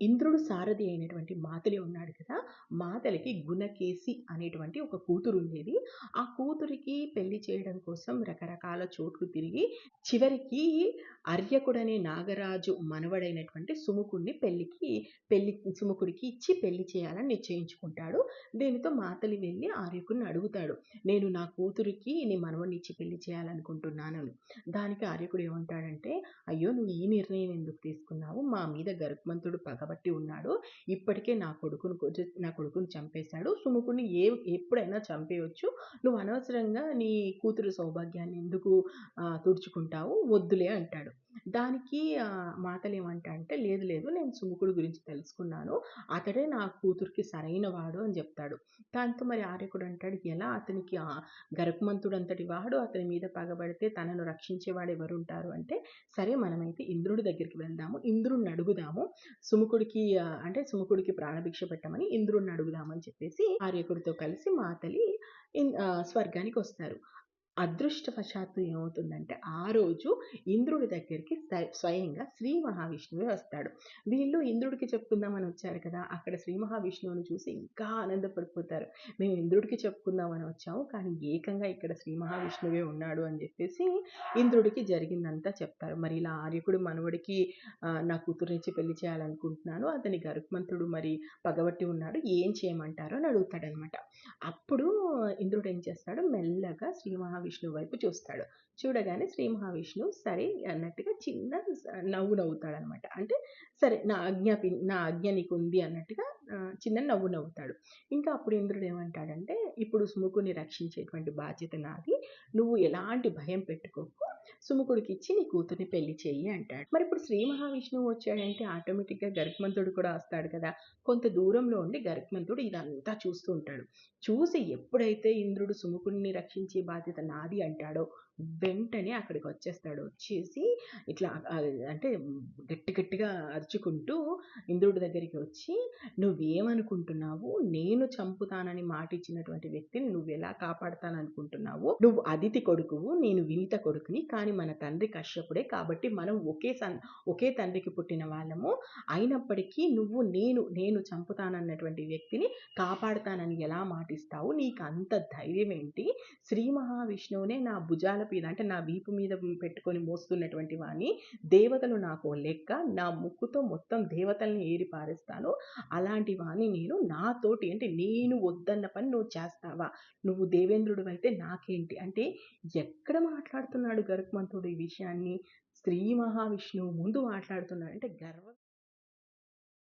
ఇంద్రుడు సారథి అయినటువంటి మాతలి ఉన్నాడు కదా! మాతలికి గుణకేసి అనేటువంటి ఒక కూతురు ఉండేది ఆ కూతురికి పెళ్ళి చేయడం కోసం రకరకాల చోట్లు తిరిగి, చివరికి అర్యకుడనే నాగరాజు మనవడైనటువంటి సుముకుడిని పెళ్ళికి పెళ్ళి సుముకుడికి ఇచ్చి పెళ్ళి చేయాలని నిశ్చయించుకుంటాడు. దీనితో మాతలి వెళ్ళి ఆర్యకుడిని అడుగుతాడు. "నేను నా కూతురికి నీ మనవడిని ఇచ్చి పెళ్ళి చేయాలనుకుంటున్నాను" దానికి ఆర్యకుడు ఏమంటాడంటే, "అయ్యో! నువ్వు ఈ నిర్ణయం ఎందుకు తీసుకున్నావు? మా మీద గరుత్మంతుడు కాబట్టి ఉన్నాడు. ఇప్పటికే నా కొడుకును నా కొడుకుని చంపేశాడు. సుముకుని ఏ ఎప్పుడైనా చంపేయొచ్చు. నువ్వు అనవసరంగా నీ కూతురు సౌభాగ్యాన్ని ఎందుకు తుడుచుకుంటావు? వద్దులే" అంటాడు. దానికి ఆహ్, మాతలేమంటాడంటే, "లేదు లేదు నేను సుముఖుడు గురించి తెలుసుకున్నాను. అతడే నా కూతురికి సరైన వాడు" అని చెప్తాడు దాంతో మరి ఆర్యకుడు అంటాడు, "ఎలా అతనికి ఆహ్, అంతటి వాడు అతని మీద పగబడితే తనను రక్షించేవాడు ఎవరుంటారు" అంటే, "సరే మనమైతే ఇంద్రుడి దగ్గరికి వెళ్దాము. ఇంద్రుడిని అడుగుదాము. సుముఖుడికి అంటే సుముఖుడికి ప్రాణభిక్ష పెట్టమని ఇంద్రుడిని అడుగుదామని చెప్పేసి ఆర్యకుడితో కలిసి మాతలి స్వర్గానికి వస్తారు అదృష్టవశాత్తు ఏమవుతుందంటే, ఆ రోజు ఇంద్రుడి దగ్గరికి స్వయంగా శ్రీ మహావిష్ణువే వస్తాడు. వీళ్ళు ఇంద్రుడికి చెప్పుకుందామని వచ్చారు కదా! అక్కడ శ్రీ మహావిష్ణువుని చూసి ఇంకా ఆనందపడిపోతారు. "మేము ఇంద్రుడికి చెప్పుకుందామని వచ్చాము. కానీ ఏకంగా ఇక్కడ శ్రీ మహావిష్ణువే ఉన్నాడు" అని చెప్పేసి ఇంద్రుడికి జరిగిందంతా చెప్తారు. మరి ఇలా ఆర్యకుడు మనవడికి నా కూతురునిచ్చి పెళ్ళి చేయాలనుకుంటున్నాను. అతని గరుత్మంతుడు మరి పగబట్టి ఉన్నాడు. ఏం చేయమంటారు? అని అడుగుతాడనమాట. అప్పుడు ఇంద్రుడు ఏం చేస్తాడు, మెల్లగా శ్రీ మహావిష్ణువు వైపు చూస్తాడు. చూడగానే శ్రీ మహావిష్ణువు సరే అన్నట్టుగా చిన్న నవ్వు నవ్వుతాడనమాట. అంటే సరే నా ఆజ్ఞాపి నా ఆజ్ఞ నీకుంది అన్నట్టుగా చిన్న నవ్వు నవ్వుతాడు. ఇంకా అప్పుడు ఇంద్రుడు ఏమంటాడంటే, "ఇప్పుడు సుముకుని రక్షించేటువంటి బాధ్యత నాది. నువ్వు ఎలాంటి భయం పెట్టుకోకు. సుముఖుడికిచ్చి నీ కూతుర్ని పెళ్ళి చెయ్యి" అంటాడు. మరి ఇప్పుడు శ్రీ మహావిష్ణువు వచ్చాడంటే ఆటోమేటిక్‌గా గరుత్మంతుడు కూడా వస్తాడు కదా! కొంత దూరంలో ఉండి గరుత్మంతుడు ఇదంతా చూస్తూ ఉంటాడు. చూసి ఎప్పుడైతే ఇంద్రుడు సుముఖుడిని రక్షించే బాధ్యత నాది అంటాడో, వెంటనే అక్కడికి వచ్చేస్తాడు వచ్చేసి ఇట్లా అంటే గట్టి గట్టిగా అరుచుకుంటూ ఇంద్రుడి దగ్గరికి వచ్చి, "నువ్వేమనుకుంటున్నావు? నేను చంపుతానని మాటిచ్చినటువంటి వ్యక్తిని నువ్వు ఎలా కాపాడతాననుకుంటున్నావు? నువ్వు అదితి కొడుకువు. నేను వినీత కొడుకుని. కానీ మన తండ్రి కశ్యపుడే. కాబట్టి మనం ఒకే సన్ ఒకే తండ్రికి పుట్టిన వాళ్ళము. అయినప్పటికీ నువ్వు నేను నేను చంపుతానన్నటువంటి వ్యక్తిని కాపాడతానని ఎలా మాటిస్తావు? నీకు అంత ధైర్యం ఏంటి శ్రీ మహావిష్ణువునే నా భుజాల మీద అంటే నా వీపు మీద పెట్టుకొని మోస్తున్నటువంటి వాణ్ణి దేవతలు నాకు లెక్క. నా ముక్కుతో మొత్తం దేవతల్ని ఏరి పారేస్తాను. అలాంటి వాణ్ణి నేను నాతోటి అంటే నేను వద్దన్న పని నువ్వు చేస్తావా? నువ్వు దేవేంద్రుడు అయితే నాకేంటి?" అంటే ఎక్కడ మాట్లాడుతున్నాడు గరుత్మంతుడు ఈ విషయాన్ని? శ్రీ మహావిష్ణువు ముందు మాట్లాడుతున్నాడు. అంటే గర్వ